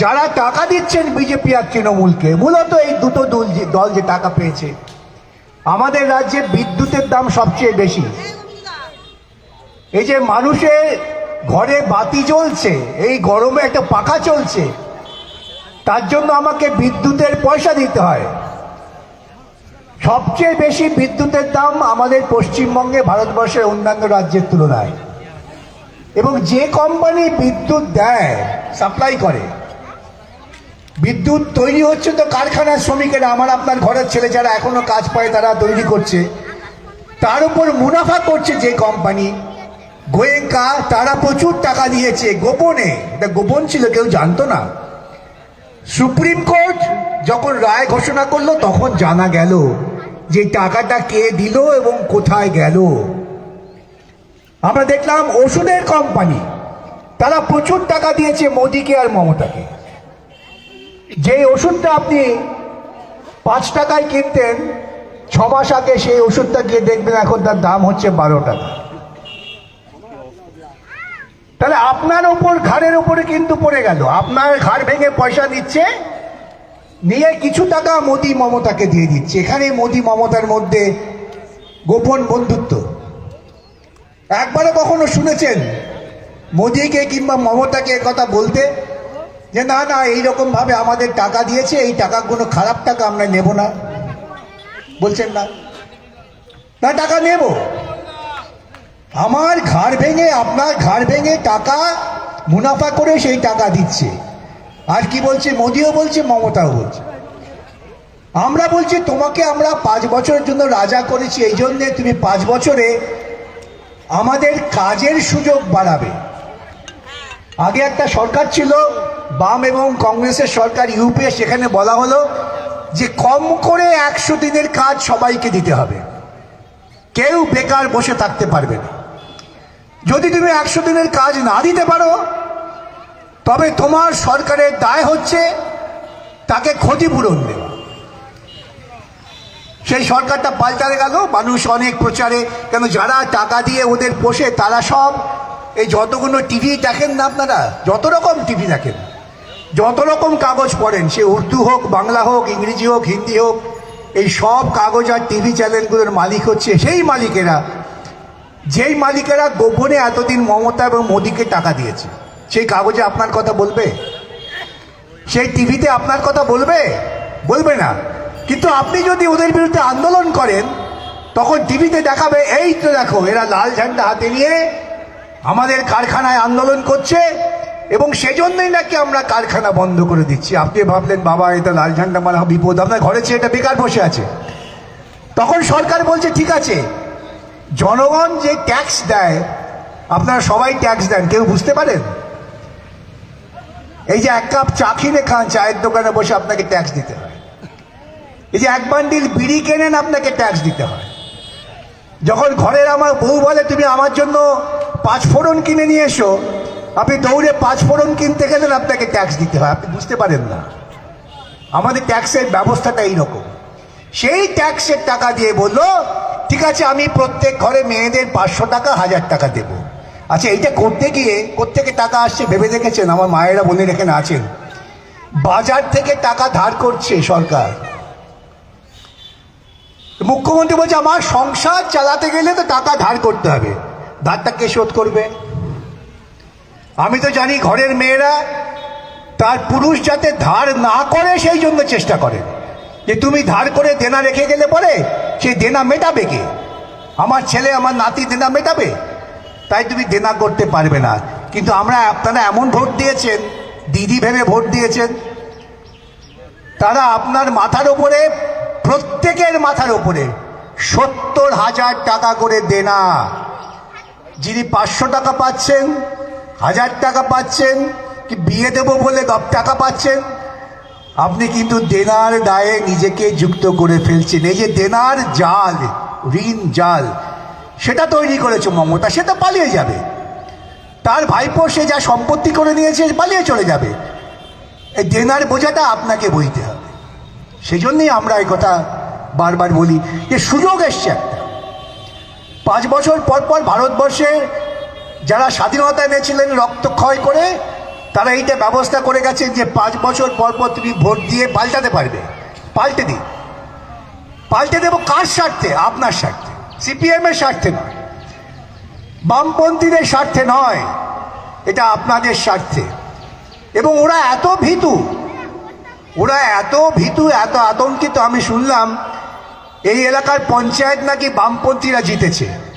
যারা টাকা দিচ্ছেন বিজেপি আর তৃণমূলকে, মূলত এই দুটো দল যে দল যে টাকা পেয়েছে, আমাদের রাজ্যে বিদ্যুতের দাম সবচেয়ে বেশি। এই যে মানুষের ঘরে বাতি জ্বলছে, এই গরমে একটা পাখা চলছে, তার জন্য আমাকে বিদ্যুতের পয়সা দিতে হয়। সবচেয়ে বেশি বিদ্যুতের দাম আমাদের পশ্চিমবঙ্গে, ভারতবর্ষের অন্যান্য রাজ্যের তুলনায়। এবং যে কোম্পানি বিদ্যুৎ দেয় সাপ্লাই করে বিদ্যুৎ তৈরি হচ্ছে তো কারখানার শ্রমিকেরা, আমার আপনার ঘরের ছেলে যারা এখনও কাজ পায় তারা তৈরি করছে। তার উপর মুনাফা করছে যে কোম্পানি গোয়েঙ্কা, তারা প্রচুর টাকা দিয়েছে। গোপনে, এটা গোপন ছিল, কেউ জানতো না। সুপ্রিম কোর্ট যখন রায় ঘোষণা করল, তখন জানা গেল যে টাকাটা কে দিল এবং কোথায় গেল। আমরা দেখলাম ওষুধের কোম্পানি তারা প্রচুর টাকা দিয়েছে মোদিকে আর মমতাকে। যে ওষুধটা আপনি পাঁচ টাকায় কিনতেন, ছ মাস আগে সেই ওষুধটা গিয়ে দেখবেন এখন তার দাম হচ্ছে বারো টাকা। তাহলে আপনার ওপর, ঘাড়ের উপরে কিন্তু পড়ে গেল। আপনার ঘাড় ভেঙে পয়সা দিচ্ছে, নিয়ে কিছু টাকা মোদি মমতাকে দিয়ে দিচ্ছে। এখানে মোদি মমতার মধ্যে গোপন বন্ধুত্ব। একবারে কখনো শুনেছেন? মোদিকে কিংবা মমতাকে কথা বলতে যে, না না এইরকম ভাবে আমাদের টাকা দিয়েছে, এই টাকা কোনো খারাপ টাকা আমরা নেব না। বলছেন, না না, টাকা নেব। আমার ঘাড় ভেঙে, আপনার ঘাড় ভেঙে টাকা মুনাফা করে সেই টাকা দিচ্ছে। আর কি বলছে? মোদিও বলছে, মমতাও বলছে। আমরা বলছি, তোমাকে আমরা পাঁচ বছরের জন্য রাজা করেছি, এই জন্যে তুমি পাঁচ বছরে আমাদের কাজের সুযোগ বাড়াবে। আগে একটা সরকার ছিল বাম এবং কংগ্রেসের সরকার ইউপিএ সেখানে বলা হলো যে কম করে একশো দিনের কাজ সবাইকে দিতে হবে। কেউ বেকার বসে থাকতে পারবে না। যদি তুমি একশো দিনের কাজ না দিতে পারো, তবে তোমার সরকারের দায় হচ্ছে তাকে ক্ষতিপূরণ দেওয়া। সেই সরকারটা পাল্টাতে গেল, মানুষ অনেক প্রচারে, কেন যারা টাকা দিয়ে ওদের পোষে তারা সব, এই যতগুলো টিভি দেখেন না আপনারা, যত রকম টিভি দেখেন যত রকম কাগজ পড়েন, সে উর্দু হোক, বাংলা হোক, ইংরেজি হোক, হিন্দি হোক, এই সব কাগজ আর টিভি চ্যানেলগুলোর মালিক হচ্ছে সেই মালিকেরা। যেই মালিকেরা গোপনে এতদিন মমতা এবং মোদীকে টাকা দিয়েছে। সেই কাগজে আপনার কথা বলবে? সেই টিভিতে আপনার কথা বলবে? বলবে না। কিন্তু আপনি যদি ওদের বিরুদ্ধে আন্দোলন করেন, তখন টিভিতে দেখাবে, এই তো দেখো, এরা লাল ঝান্ডা হাতে নিয়ে আমাদের কারখানায় আন্দোলন করছে এবং সেজন্যই নাকি আমরা কারখানা বন্ধ করে দিচ্ছি। আপনি ভাবলেন, বাবা, এটা লাল ঝান্ডা মানে বিপদ। আপনার ঘরে ছেলে এটা বেকার বসে আছে। তখন সরকার বলছে, ঠিক আছে, জনগণ যে ট্যাক্স দেয়, আপনারা সবাই ট্যাক্স দেন। কেউ বুঝতে পারেন? এই যে এক কাপ চা কিনে খান, চায়ের দোকানে বসে আপনাকে ট্যাক্স দিতে হয়। এই যে এক বান্ডিল বিড়ি কেনেন, আপনাকে ট্যাক্স দিতে হয়। যখন ঘরের আমার বউ বলে, তুমি আমার জন্য পাঁচ ফোড়ন কিনে নিয়ে এসো। আপনি দৌড়ে পাঁচ ফোড়ন কিনতে গেলেন, আপনাকে ট্যাক্স দিতে হয়। আপনি বুঝতে পারেন না। আমাদের ট্যাক্সের ব্যবস্থাটা এইরকম। সেই ট্যাক্সের টাকা দিয়ে বলল, ঠিক আছে, আমি প্রত্যেক ঘরে মেয়েদের পাঁচশো টাকা, হাজার টাকা দেবো। আচ্ছা এইটা করতে গিয়ে কোত্থেকে টাকা আসছে ভেবে দেখেছেন? আমার মায়েরা বোনের এখানে আছেন। বাজার থেকে টাকা ধার করছে সরকার। মুখ্যমন্ত্রী বলছে, আমার সংসার চালাতে গেলে তো টাকা ধার করতে হবে। ধারটা কে শোধ করবে? আমি তো জানি ঘরের মেয়েরা তার পুরুষ যাতে ধার না করে, সেই জন্য চেষ্টা করে। যে তুমি ধার করে দেনা রেখে গেলে পরে সেই দেনা মেটাবে কে? আমার ছেলে, আমার নাতি দেনা মেটাবে? তাই তুমি দেনা করতে পারবে না। কিন্তু আমরা, আপনারা এমন ভোট দিয়েছেন, দিদি ভেবে ভোট দিয়েছেন, তারা আপনার মাথার উপরে, প্রত্যেকের মাথার উপরে সত্তর হাজার টাকা করে দেনা। যিনি পাঁচশো টাকা পাচ্ছেন হাজার টাকা পাচ্ছেন কি বিয়ে দেবো বলে দশ টাকা পাচ্ছেন? আপনি কিন্তু দেনার দায়ে নিজেকে যুক্ত করে ফেলছেন। এই যে দেনার জাল, ঋণ জাল, সেটা তৈরি করেছে মমতা সেটা পালিয়ে যাবে। তার ভাইপো সে যা সম্পত্তি করে নিয়েছে পালিয়ে চলে যাবে। এই দেনার বোঝাটা আপনাকে বইতে হবে। সেই জন্যই আমরা এই কথা বারবার বলি যে সুযোগ এসছে একটা। পাঁচ বছর পর পর ভারতবর্ষে যারা স্বাধীনতা এনেছিলেন রক্তক্ষয় করে, তারা এইটা ব্যবস্থা করে গেছেন যে পাঁচ বছর পর পর তুমি ভোট দিয়ে পাল্টাতে পারবে। পাল্টে দিই পাল্টে দেবো কার স্বার্থে? আপনার স্বার্থে। সিপিএমের স্বার্থে নয়। বামপন্থীদের স্বার্থে নয়। এটা আপনাদের স্বার্থে। এবং ওরা এত ভীতু, ওরা এত ভীতু, এত আতঙ্কিত, আমি শুনলাম, এই এলাকার পঞ্চায়েত নাকি বামপন্থীরা জিতেছে।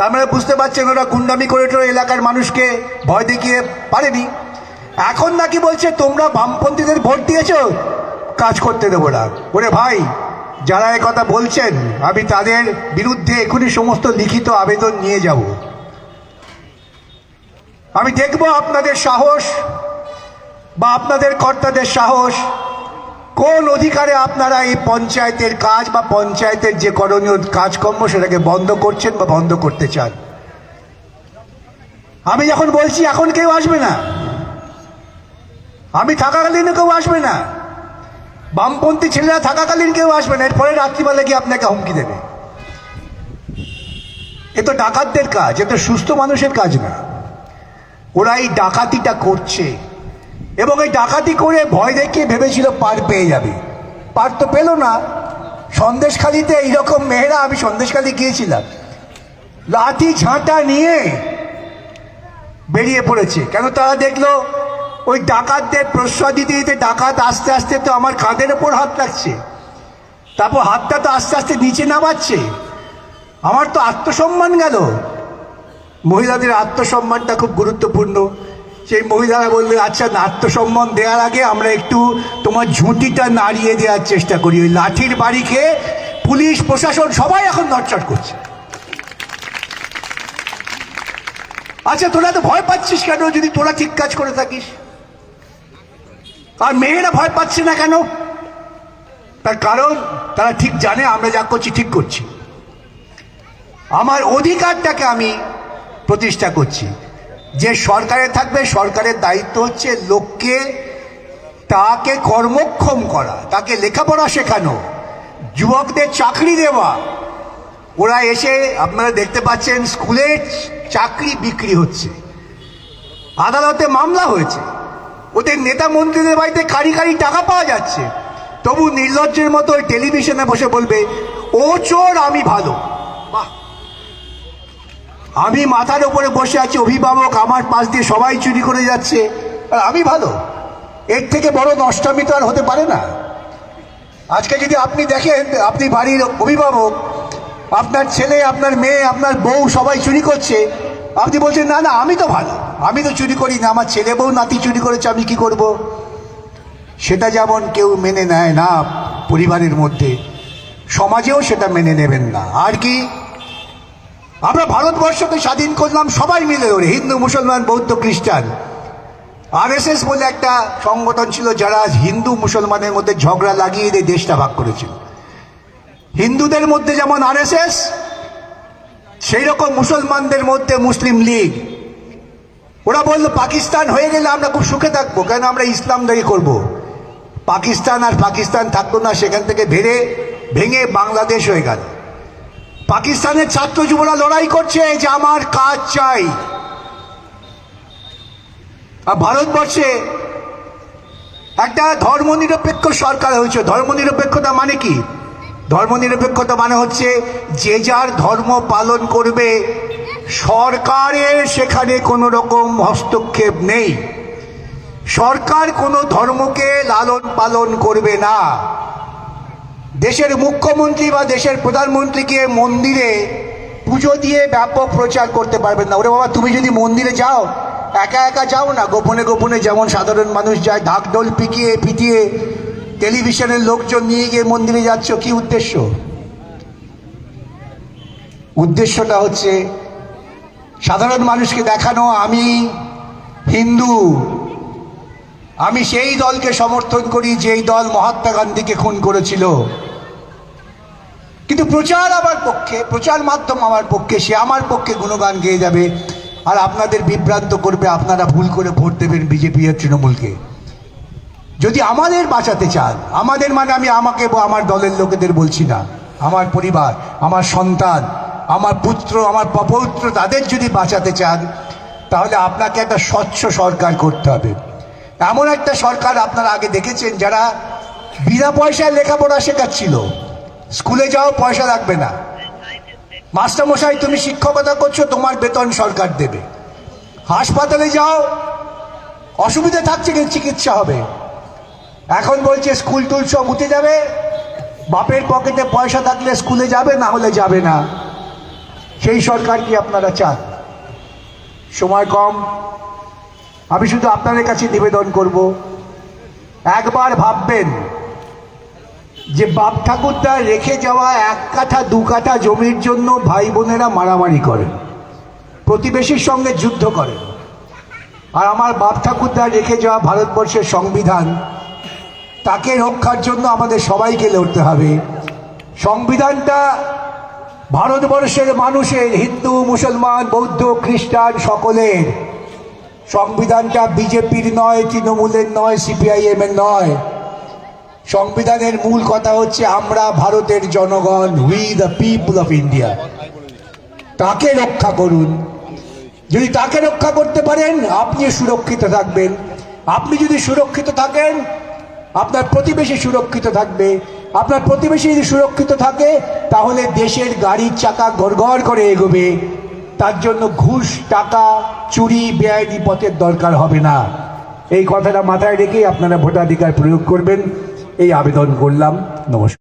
তার মানে বুঝতে পারছেন ওরা গুন্ডামি করে এলাকার মানুষকে ভয় দেখিয়ে পারেনি। এখন নাকি বলছে, তোমরা বামপন্থীদের ভোট দিয়েছ, কাজ করতে দেবো না। ওরে ভাই, যারা কথা বলছেন, আমি তাদের বিরুদ্ধে এখনই সমস্ত লিখিত আবেদন নিয়ে যাব। আমি দেখব আপনাদের সাহস বা আপনাদের কর্তাদের সাহস কোন অধিকারে আপনারা এই পঞ্চায়েতের কাজ বা পঞ্চায়েতের যে করণীয় কাজকর্ম সেটাকে বন্ধ করছেন বা বন্ধ করতে চান? আমি যখন বলছি, এখন কেউ আসবে না। আমি থাকাকালীন কেউ আসবে না। বামপন্থী ছেলেরা থাকাকালীন কেউ আসবে না। এরপরে রাত্রিবেলা গিয়ে আপনাকে হুমকি দেবে। এ তো ডাকাতদের কাজ, এ তো সুস্থ মানুষের কাজ না। ওরা এই ডাকাতিটা করছে। এবং এই ডাকাতি করে ভয় দেখিয়ে ভেবেছিল পার পেয়ে যাবে। পার তো পেল না। সন্দেশখালিতে এইরকম মেয়েরা, আমি সন্দেশখালি গিয়েছিলাম। লাঠি ঝাঁটা নিয়ে বেরিয়ে পড়েছে। কেন তারা দেখল, ওই ডাকাতদের প্রশ্রয় দিতে দিতে ডাকাত আস্তে আস্তে তো আমার কাঁধের ওপর হাত রাখছে। তারপর হাতটা তো আস্তে আস্তে নিচে নামাচ্ছে। আমার তো আত্মসম্মান গেল। মহিলাদের আত্মসম্মানটা খুব গুরুত্বপূর্ণ। সেই মহিলারা বললে আচ্ছা আত্মসম্মান দেওয়ার আগে আমরা একটু তোমার ঝুঁটিটা নাড়িয়ে দেওয়ার চেষ্টা করি। ওই লাঠির বাড়ি খেয়ে পুলিশ, প্রশাসন সবাই এখন নটচট করছে। আচ্ছা তোরা তো ভয় পাচ্ছিস কেন যদি তোরা ঠিক কাজ করে থাকিস? আর মেয়েরা ভয় পাচ্ছে না কেন? তার কারণ, তারা ঠিক জানে, আমরা যা করছি, ঠিক করছি। আমার অধিকারটাকে আমি প্রতিষ্ঠা করছি। যে সরকারে থাকবে, সরকারের দায়িত্ব হচ্ছে লোককে তাকে কর্মক্ষম করা, তাকে লেখাপড়া শেখানো, যুবকদের চাকরি দেওয়া। ওরা এসে আপনারা দেখতে পাচ্ছেন, স্কুলে চাকরি বিক্রি হচ্ছে। আদালতে মামলা হয়েছে। ওদের নেতা মন্ত্রীদের বাড়িতে কারি কারি টাকা পাওয়া যাচ্ছে। তবু নির্লজ্জের মতো টেলিভিশনে বসে বলবে, ও চোর, আমি ভালো। বাহ! আমি মাথার উপরে বসে আছি, অভিভাবক, আমার পাশ দিয়ে সবাই চুরি করে যাচ্ছে। আর আমি ভালো। এর থেকে বড় নষ্টামি তো আর হতে পারে না। আজকে যদি আপনি দেখেন, আপনি বাড়ির অভিভাবক, আপনার ছেলে, আপনার মেয়ে, আপনার বউ সবাই চুরি করছে, আপনি বলছেন, না না, আমি তো ভালো। আমি তো চুরি করি না, আমার ছেলে বউ, নাতি চুরি করেছে, আমি কি করব? সেটা যেমন কেউ মেনে নেয় না পরিবারের মধ্যে, সমাজেও সেটা মেনে নেবেন না। আর কি? আমরা ভারতবর্ষকে স্বাধীন করলাম সবাই মিলে ধরে, হিন্দু, মুসলমান, বৌদ্ধ, খ্রিস্টান। আরএসএস বলে একটা সংগঠন ছিল যারা হিন্দু, মুসলমানের মধ্যে ঝগড়া লাগিয়ে দিয়ে দেশটা ভাগ করেছিল। হিন্দুদের মধ্যে যেমন আরএসএস, সেই রকম মুসলমানদের মধ্যে মুসলিম লীগ। ওরা বলল, পাকিস্তান হয়ে গেলে আমরা খুব সুখে থাকব, কেন আমরা ইসলাম দায়ী করব। পাকিস্তান আর পাকিস্তান থাকতো না, সেখান থেকে ভেড়ে ভেঙে বাংলাদেশ হয়ে গেল। পাকিস্তানের ছাত্র যুবরা লড়াই করছে যে আমার কাজ চাই। আর ভারতবর্ষে একটা ধর্মনিরপেক্ষ সরকার হয়েছে। ধর্মনিরপেক্ষতা মানে কি? ধর্মনিরপেক্ষতা মানে হচ্ছে যে যার ধর্ম পালন করবে, সরকারের সেখানে কোনো রকম হস্তক্ষেপ নেই। সরকার কোনো ধর্মকে লালন পালন করবে না। দেশের মুখ্যমন্ত্রী বা দেশের প্রধানমন্ত্রীকে মন্দিরে পুজো দিয়ে ব্যাপক প্রচার করতে পারবেন না। ওরে বাবা, তুমি যদি মন্দিরে যাও, একা একা যাও না, গোপনে গোপনে যেমন সাধারণ মানুষ যায়, ঢাকঢোল পিটিয়ে পিটিয়ে টেলিভিশনের লোকজন নিয়ে গিয়ে মন্দিরে যাচ্ছ, কি উদ্দেশ্য? উদ্দেশ্যটা হচ্ছে, সাধারণ মানুষকে দেখানো, আমি হিন্দু আমি সেই দলকে সমর্থন করি যেই দল মহাত্মা গান্ধীকে খুন করেছিল। কিন্তু প্রচার আমার পক্ষে, প্রচার মাধ্যম আমার পক্ষে, সে আমার পক্ষে গুণগান গেয়ে যাবে আর আপনাদের বিভ্রান্ত করবে, আপনারা ভুল করে ভোট দেবেন বিজেপি আর তৃণমূলকে। যদি আমাদের বাঁচাতে চান, আমাদের মানে আমি আমাকে আমার দলের লোকেদের বলছি না, আমার পরিবার, আমার সন্তান, আমার পুত্র, আমার পপৌত্র, তাদের যদি বাঁচাতে চান, তাহলে আপনাকে একটা স্বচ্ছ সরকার করতে হবে। এমন একটা সরকার আপনারা আগে দেখেছেন যারা বিনা পয়সায় লেখাপড়া শেখাচ্ছিল। স্কুলে যাও, পয়সা লাগবে না। মাস্টারমশাই, তুমি শিক্ষকতা করছ, তোমার বেতন সরকার দেবে। হাসপাতালে যাও, অসুবিধা থাকছে কিন্তু চিকিৎসা হবে। এখন বলছে স্কুল টুল সব উঠে যাবে। বাপের পকেটে পয়সা থাকলে স্কুলে যাবে, না হলে যাবে না। সেই সরকার কি আপনারা চান? সময় কম আমি শুধু আপনাদের কাছে নিবেদন করব। একবার ভাববেন যে বাপ ঠাকুরদা রেখে যাওয়া এক কাঠা, দু কাঠা জমির জন্য ভাই বোনেরা মারামারি করেন প্রতিবেশীর সঙ্গে যুদ্ধ করেন আর আমার বাপ ঠাকুরদা রেখে যাওয়া ভারতবর্ষের সংবিধান, তাকে রক্ষার জন্য আমাদের সবাইকে লড়তে হবে। সংবিধানটা ভারতবর্ষের মানুষের, হিন্দু, মুসলমান, বৌদ্ধ, খ্রিস্টান সকলের সংবিধানটা বিজেপির নয়, তৃণমূলের নয় সিপিআইএম এর নয়। সংবিধানের মূল কথা হচ্ছে আমরা ভারতের জনগণ we the people of India তাকে রক্ষা করুন। যদি তাকে রক্ষা করতে পারেন আপনি সুরক্ষিত থাকবেন। আপনি যদি সুরক্ষিত থাকেন, আপনার প্রতিবেশী সুরক্ষিত থাকবে। আপনার প্রতিবেশী যদি সুরক্ষিত থাকে, তাহলে দেশের গাড়ির চাকা গড়গড় করে এগোবে। তার জন্য ঘুষ, টাকা, চুরি, বেআইনি পথের দরকার হবে না। এই কথাটা মাথায় রেখে আপনারা ভোটাধিকার প্রয়োগ করবেন। এই আবেদন করলাম। নমস্কার।